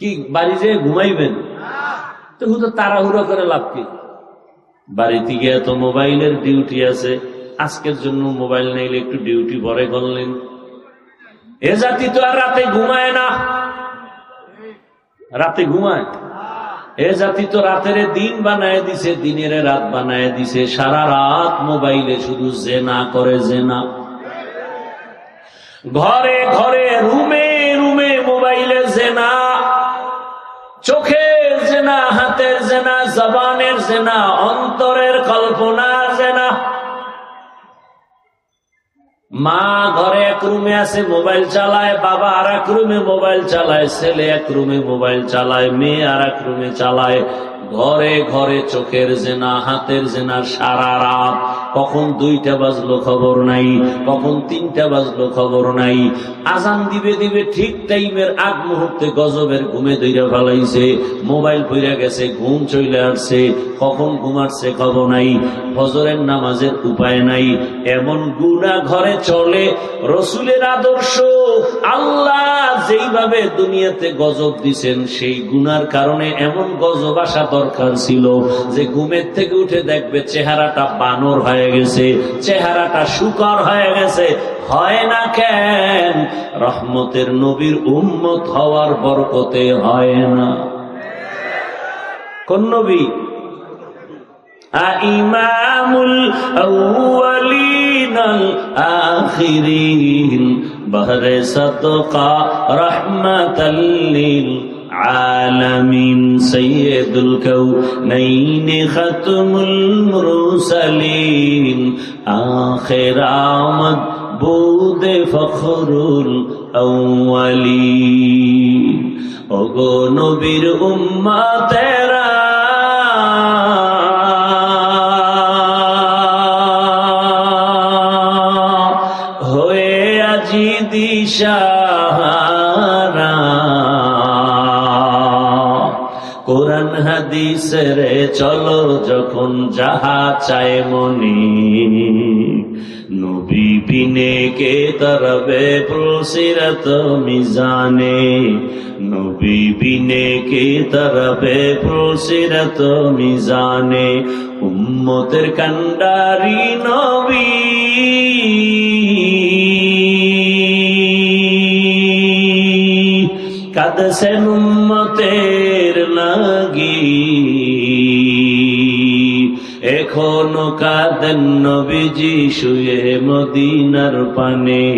কি বাড়ি যেয়ে ঘুমাইবেন? তো হুতো তাড়াহুড়ো করে লাভ কি? বাড়িতে গিয়ে তো মোবাইলের ডিউটি আছে আজকের জন্য মোবাইল নাইলে একটু ডিউটি পরে করলেন। এ জাতি তো আর রাতে ঘুমায় না। রাতে ঘুমায়? এ জাতি তো রাতের দিন বানায় দিছে দিনের রাত বানায় দিছে সারা রাত মোবাইলে শুধু জেনা করে জেনা। ঘরে ঘরে রুমে জবানের জেনা, অন্তরের কল্পনা জেনা। মা ঘরে এক রুমে আছে, মোবাইল চালায়, বাবা আর এক রুমে মোবাইল চালায়, ছেলে এক রুমে মোবাইল চালায়, মেয়ে আর এক রুমে চালায়। ঘরে ঘরে চোখের জেনা, হাতের জেনা সারা রাত কখন দুইটা বাজলো খবর নাই কখন তিনটা বাজলো খবর নাই। আজান দিবে দিবে ঠিক টাইমের আগ মুহূর্তে গজবের ঘুমে দইরা ফেলাইছে, মোবাইল পইরা গেছে, ঘুম চলে আসছে, কখন ঘুমাচ্ছে খবর নাই, ফজরের নামাজের উপায় নাই। এমন গুণা ঘরে চলে রসুলের আদর্শ, আল্লাহ যেইভাবে দুনিয়াতে গজব দিছেন, সেই গুনার কারণে এমন গজব আসা দরকার ছিল যে ঘুমের থেকে উঠে দেখবে চেহারাটা বানর হয়ে হয়ে গেছে, চেহারাটা শুকর হয়ে গেছে, হয় না কেন? রহমতের নবীর উম্মত হওয়ার বরকতে হয় না। কোন নবী? ইমামুল আখিরিন। رحمة للعالمين سيد الكونين ختم المرسلين آخر آمد بود فخر الأولين ওগো নবীর উম্মা তেরা কোরআন হাদিসের চলো যখন যাহা চায় মনি। নবী বিনে কে তরবে প্রসিরত মিজানে। নবী বিনে কে তরবে প্রসিরত মিজানে। উম্মতের কান্ডারি নবী। কাদসেন উম্মতের লাগি। এখনও কাদেন নবীজি শুয়ে মদিনার পানে।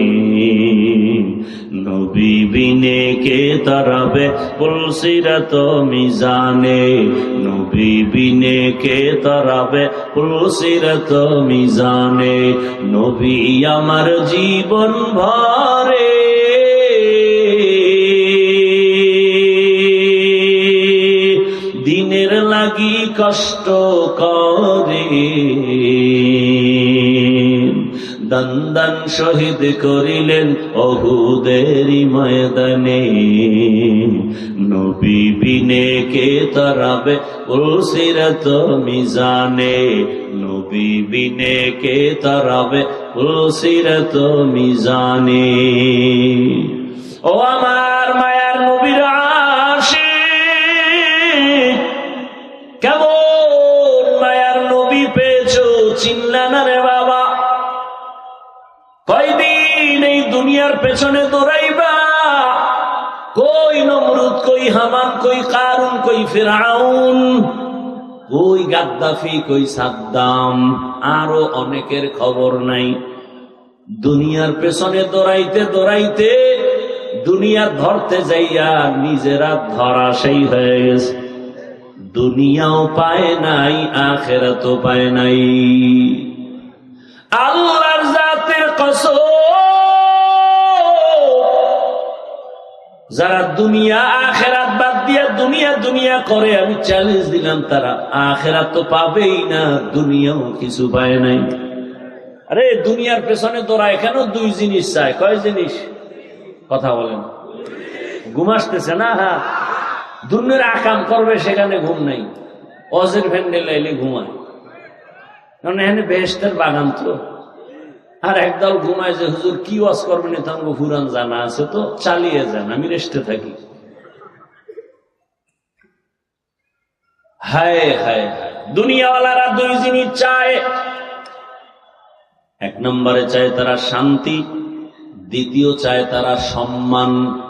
নবী বিনে কে তরবে পুলসিরত মিজানে। নবী বিনে কে তরবে পুলসিরত মিজানে। নবী আমার জীবন ভরে দিনের লাগি কষ্ট করে। দন্দন শহীদ করিলেন অহুদেরি ময়দানে। নবী বিনে কে তরাবে উলসিরত মিজানে। নবী বিনে কে তরাবে উলসিরত মিজানে। কই সাদ্দাম? আরও অনেকের খবর নাই। দুনিয়ার পেছনে দৌড়াইতে দৌড়াইতে দুনিয়া ধরতে যাইয়া নিজেরা ধরা সেই হয়ে গেছে। দুনিয়াও পায় নাই, আখেরাতও পায় নাই। আল্লাহর জাতের কসম যারা দুনিয়া, আখেরাত বাদ দিয়া দুনিয়া দুনিয়া করে, আমি চ্যালেঞ্জ দিলাম তারা, আখেরাত তো পাবেই না, দুনিয়াও কিছু পায় নাই। আরে, দুনিয়ার পেছনে তোরা এখানেও দুই জিনিস চায়? কয় জিনিস? কথা বলেন। ঘুম আসতেছে না? হ্যাঁ দুনিয়ার আকাম করবে, সেখানে ঘুম নাই। অজের ভ্যান্ডেল এলে ঘুমায়। কারণ এখানে বেহেস্তের বাগান তো। আর একদল ঘুমায় যে, হুজুর, কি ওয়াজ করবেন? তঙ্গ ফুরান জানা আছে, তো চালিয়ে যান, আমি রেস্টে থাকি। হায় হায় হায়। দুনিয়াওয়ালারা দুই জিনিস চায়, এক নম্বরে চায় তারা শান্তি, দ্বিতীয় চায় তারা সম্মান।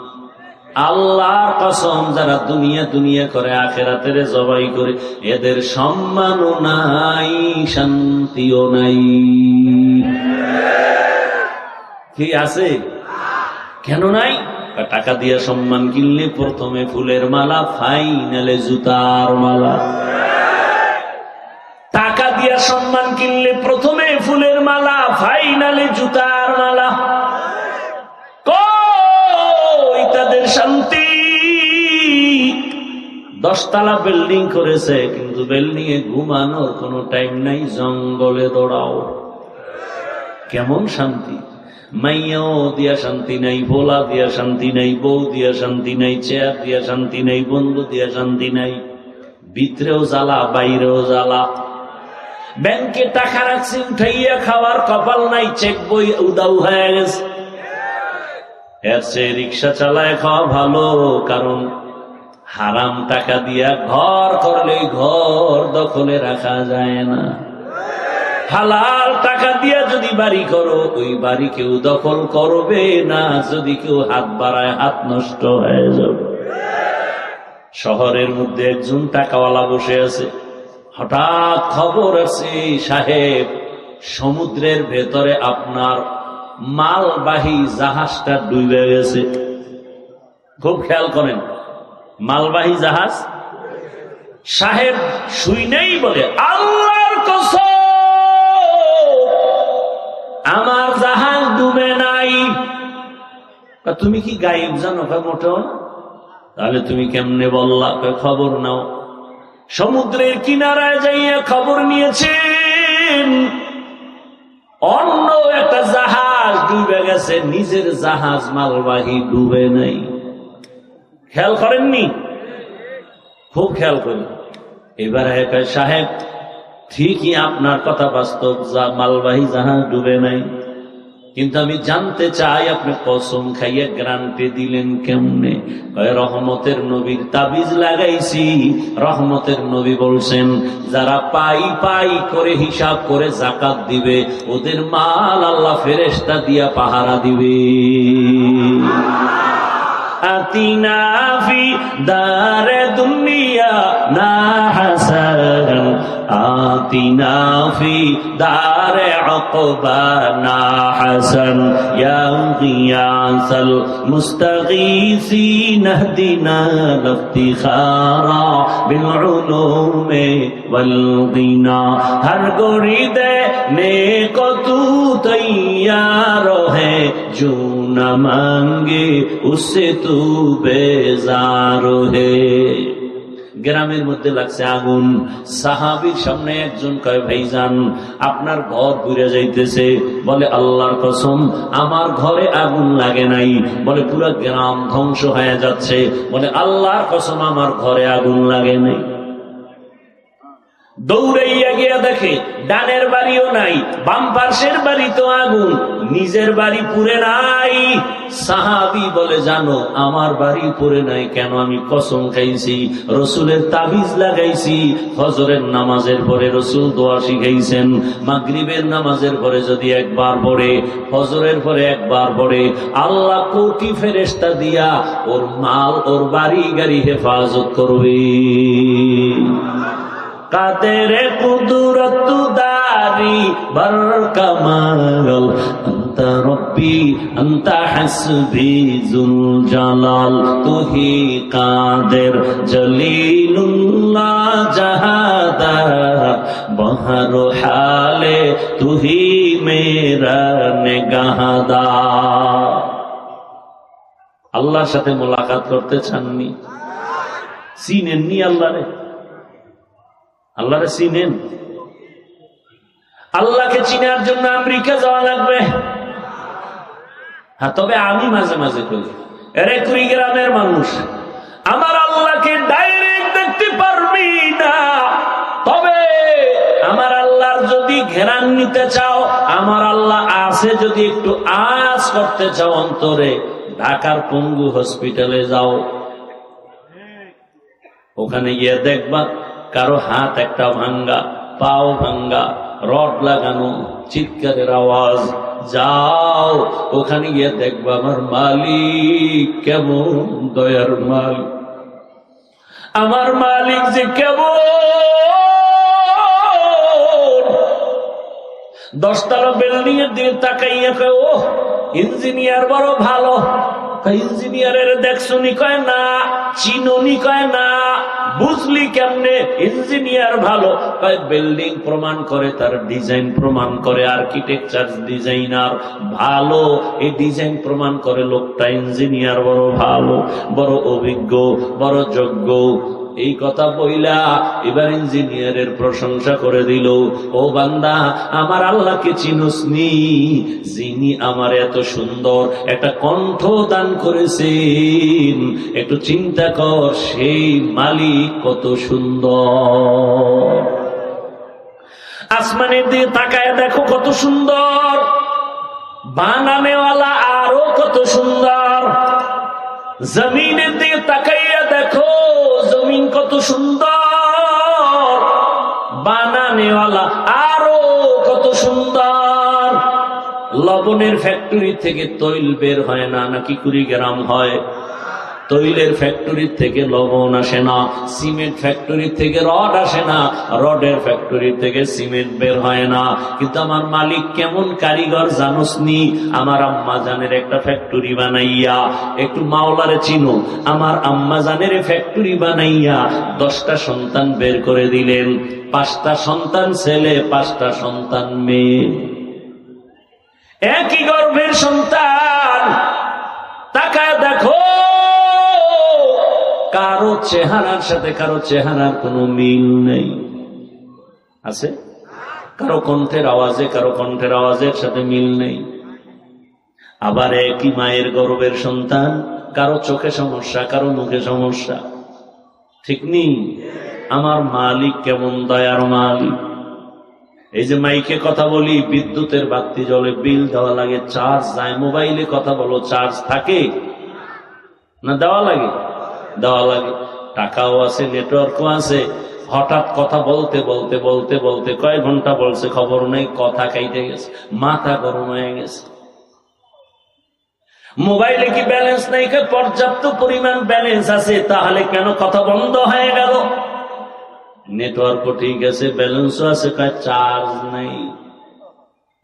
আল্লাহর কসম, যারা দুনিয়া দুনিয়া করে, আখেরাতের জবাই করে, এদের সম্মানও নাই, শান্তিও নাই। কি আছে? কেন নাই? টাকা দিয়ে সম্মান কিনলে প্রথমে ফুলের মালা, ফাইনালে জুতার মালা। টাকা দিয়া সম্মান কিনলে প্রথমে ফুলের মালা, ফাইনালে জুতার মালা। কই তাদের শান্তি? দশতলা বিল্ডিং করেছে, কিন্তু বিল্ডিং এ ঘুমানোর কোনো টাইম নাই, জঙ্গলে দৌড়াও। কেমন শান্তি? মাইয়াও দিয়া শান্তি নাই, ভোলা দিয়া শান্তি নাই, বউ দিয়া শান্তি নাই, চেয়ার দিয়া শান্তি নাই, বন্ধু দিয়া শান্তি নাই। ভিতরেও জ্বালা, বাইরেও জ্বালা। ব্যাংকে টাকা রাখছি, উঠাইয়া খাওয়ার কপাল নাই, চেক বই উদাউ হয়ে গেছে। এর চেয়ে রিক্সা চালায় খাওয়া ভালো, কারণ হারাম টাকা দিয়া ঘর করলে ঘর দখলে রাখা যায় না। হালাল টাকা দিয়া যদি বাড়ি করো, ওই বাড়ি কেউ দখল করবে না। যদি কেউ হাত বাড়ায়, হাত নষ্ট হয়ে যাবে। শহরের মধ্যে একজন টাকাওয়ালা বসে আছে। হঠাৎ খবর আছে সাহেব, সমুদ্রের ভেতরে আপনার মালবাহী জাহাজটা ডুবে গেছে। খুব খেয়াল করেন, মালবাহী জাহাজ? সাহেব শুই নেই বলে, আল্লাহর কসম আমার জাহাজ ডুবে নাই। তুমি কি গাইব জানো কা মোটেও তাহলে তুমি কেমনে বললা? খবর নাও। সমুদ্রের কিনারায় যাইয়া খবর নিয়েছেন। অন্য একটা জাহাজ ডুবে গেছে, নিজের জাহাজ মালবাহী ডুবে নাই। খেয়াল করেননি? খুব খেয়াল করেন এবার সাহেব ঠিকই আপনার কথা বাস্তব, যা মালবাহী জাহাজ ডুবে নাই। কিন্তু আমি জানতে চাই, আপনি কসম খাইয়ে গ্রান্টে দিলেন কেমনে? রহমতের নবীর তাবিজ লাগাইছি। রহমতের নবী বলছেন, যারা পাই পাই করে হিসাব করে জাকাত দিবে, ওদের মাল আল্লাহ ফেরেস্তা দিয়া পাহারা দিবে। আতিনা ফি দারে দুনিয়া না হাসান। آتنا في دار عقبانا حسن يا غياث المستغيثين اهدنا لافتخارا بالعلوم والغنى هر گوری دے نیک تو تیار ہے جو نہ مانگے اس سے تو بیزار ہے গ্রামের মধ্যে লাগছে আগুন। সাহাবির সামনে একজন কয় ভাই যান আপনার ঘর পুড়ে যাইতেছে। বলে, আল্লাহর কসম, আমার ঘরে আগুন লাগে নাই। বলে, পুরো গ্রাম ধ্বংস হয়ে যাচ্ছে। বলে, আল্লাহর কসম, আমার ঘরে আগুন লাগে নাই। দৌড়াইয়া গিয়া দেখে, ডানের বাড়িও নাই, বাম পার্শ্বের বাড়ি তো আগুন, নিজের বাড়ি পুরে নাই। সাহাবি বলে, জানো, আমার বাড়ি পুরে নাই, কেন আমি কসম খাইছি? রসুলের তাবিজ লাগাইছি, ফজরের নামাজের পরে রসুল দোয়া শিখাইছেন, মাগরিবের নামাজের পরে যদি একবার পড়ে, ফজরের পরে একবার পড়ে, আল্লাহ কোটি ফেরেস্তা দিয়া ওর মাল, ওর বাড়ি, গাড়ি হেফাজত করবে। কাদের কুদরত দারি বর কমাল أنت ربي أنت حسبي ذو الجلال তুহি কাদের জলিলুল্লাহ জাহাদার বহর হালে তুহি মেরা নেগাহাদার আল্লাহর সাথে মোলাকাত করতে চাননি চিনেননি আল্লাহরে আল্লাহরে চিনেন? আল্লাহকে চিনার জন্য আমেরিকা যাওয়া লাগবে। হ্যাঁ তবে আমি মাঝে মাঝে করি এরে কুড়িগ্রামের মানুষ, আমার আল্লাহকে ডাইরেক্ট দেখতে পারবি না। তবে আমার আল্লাহর যদি ঘেরান নিতে চাও, আমার আল্লাহ আছে যদি একটু আজ করতে চাও অন্তরে, ঢাকার পঙ্গু হসপিটালে যাও। ওখানে গিয়ে দেখবা কারও হাত একটা ভাঙ্গা, পাও ভাঙ্গা, রড লাগানো, চিৎকারের আওয়াজ, যাও, ওখানে গিয়ে দেখব আমার মালিক কেমন, দয়ার মালিক। আমার মালিক যে কেমন। দশতলা বিল্ডিং এর দিকে তাকাইয়া ও ইঞ্জিনিয়ার বড় ভালো। ইঞ্জিনিয়ারের দেখছ নি? কয়, না, চিননি। কয়, না। বুঝলি কেমনে? ইঞ্জিনিয়ার ভালো। বিল্ডিং প্রমাণ করে, তার ডিজাইন প্রমাণ করে আর্কিটেকচার ডিজাইনার ভালো। এই ডিজাইন প্রমাণ করে, লোকটা ইঞ্জিনিয়ার বড় ভালো, বড় অভিজ্ঞ, বড় যোগ্য। এই কথা বইলা এবার ইঞ্জিনিয়ারের প্রশংসা করে দিল, ও বান্দা, আমার আল্লাহকে চিনুসনি যিনি আমার এত সুন্দর একটা কণ্ঠ দান করেছেন, একটু চিন্তা কর, সেই মালিক কত সুন্দর। আসমানের দিকে তাকায় দেখো কত সুন্দর, বানানেওয়ালা আরও কত সুন্দর। জমিনের দিকে তাকাইয়া দেখো সুন্দর। বানানেওয়ালা আরও কত সুন্দর। লবণের ফ্যাক্টরি থেকে তৈল বের হয় না, নাকি কুড়িগ্রাম হয়। তৈলের ফ্যাক্টরি থেকে লবণ আসে না সিমেন্ট ফ্যাক্টরি থেকে রড আসে না রডের ফ্যাক্টরি থেকে সিমেন্ট বের হয় না। কিন্তু আমার মালিক কেমন কারিগর জানোস নি? আমার আম্মা জানের একটা ফ্যাক্টরি বানাইয়া, একটু মাওলারে চিনো, আমার আম্মা জানের ফ্যাক্টরি বানাইয়া দশটা সন্তান বের করে দিলেন, পাঁচটা সন্তান ছেলে, পাঁচটা সন্তান মেয়ে। একই গর্ভের সন্তান তাকায় দেখো, কারও চেহারার সাথে কারও চেহারার কোনো মিল নেই। আছে? কারও কণ্ঠের আওয়াজে, কারও কণ্ঠের আওয়াজের সাথে মিল নেই। আবার একই মায়ের গর্বের সন্তান, কারও চোখে সমস্যা, কারও মুখে সমস্যা। ঠিক নেই? আমার মালিক কেমন দয়ার মালিক? এই যে মাইকে কথা বলি, বিদ্যুতের বাতি জলে বিল দেওয়া লাগে, চার্জ যায় মোবাইলে কথা বলো, চার্জ থাকে? না দেওয়া লাগে? দেওয়া লাগে। টাকাও আছে, নেটওয়ার্কও আছে। হঠাৎ কথা বলতে বলতে বলতে বলতে কয় ঘণ্টা বলছে, খবর নেই, কথা কাইতে গেছে, মাথা গরম হয়ে গেছে। মোবাইলে কি ব্যালেন্স নেই? পর্যাপ্ত পরিমাণ ব্যালেন্স আছে, তাহলে কেন কথা বন্ধ হয়ে গেল? নেটওয়ার্কও ঠিক আছে ব্যালেন্সও আছে চার্জ নেই।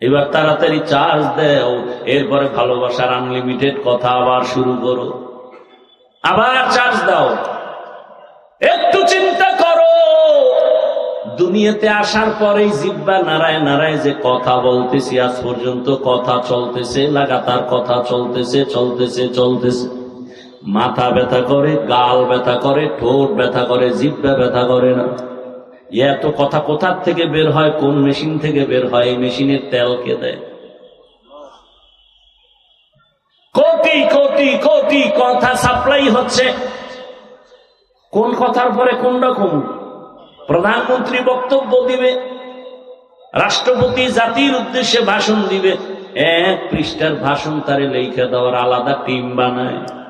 এবার তাড়াতাড়ি চার্জ দেও, এরপরে ভালোবাসার আনলিমিটেড কথা আবার শুরু করো। আবার চার্জ দাও। একটু চিন্তা করো। দুনিয়াতে আসার পরেই জিব্বা নারায় নারায় যে কথা বলতেছি, আজ পর্যন্ত কথা চলতেছে, লাগাতার কথা চলতেছে চলতেছে চলতেছে। মাথা ব্যথা করে, গাল ব্যথা করে, ঠোঁট ব্যথা করে, জিব্বা ব্যথা করে না। এত কথা কোথার থেকে বের হয়? কোন মেশিন থেকে বের হয়? এই মেশিনের তেল কে দেয়? কোটি কোটি কোটি কথা সাপ্লাই হচ্ছে। কোন কথার পরে কোন রকম? প্রধানমন্ত্রী বক্তব্য দিবে। রাষ্ট্রপতি জাতির উদ্দেশ্যে ভাষণ দিবে। এক পৃষ্ঠার ভাষণ তারে লেখা দেওয়ার আলাদা টিম বানায়।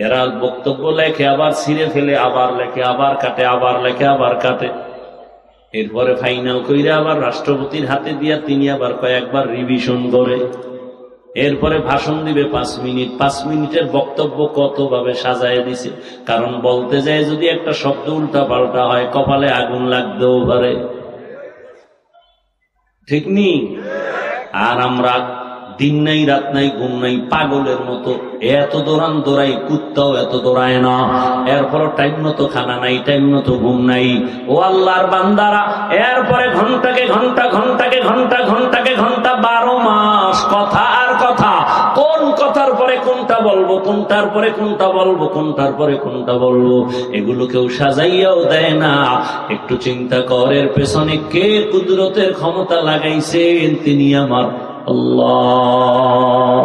এরা বক্তব্য লেখে, আবার ছিঁড়ে ফেলে, আবার লেখে, আবার কাটে, আবার লেখে, আবার কাটে। এরপরে ফাইনাল কইরে আবার রাষ্ট্রপতির হাতে দিয়া তিনি আবার কয়েকবার রিভিশন করে। এরপরে ভাষণ দিবে পাঁচ মিনিট। পাঁচ মিনিটের বক্তব্য কত ভাবে সাজায় দিছে? কারণ বলতে যায়, যদি একটা শব্দ উল্টা পাল্টা হয়, কপালে আগুন লাগতেও পারে। ঠিক নি? আর আমরা দিন নাই, রাত নাই, ঘুম নাই, পাগলের মতো। এত দৌড়ান দৌড়াই, কুত্তাও এত দৌড়ায় না। এরপর টাইম মতো খানা নাই, টাইম মতো ঘুম নাই। ও আল্লাহর বান্দারা, এরপরে ঘন্টাকে ঘণ্টা ঘন্টাকে ঘণ্টা ঘন্টাকে ঘণ্টা, বারো মাস। কথা আর কথা। কোন কথার পরে কোনটা বলব, কোনটার পরে কোনটা বলব, কোনটার পরে কোনটা বলব, এগুলো কেউ সাজাইয়াও দেয় না। একটু চিন্তা করের পেছনে কে কুদরতের ক্ষমতা লাগাইছেন তিনি আমার اللہ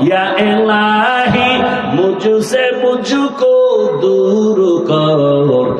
یا الہی مجھ سے مجھ کو دور کر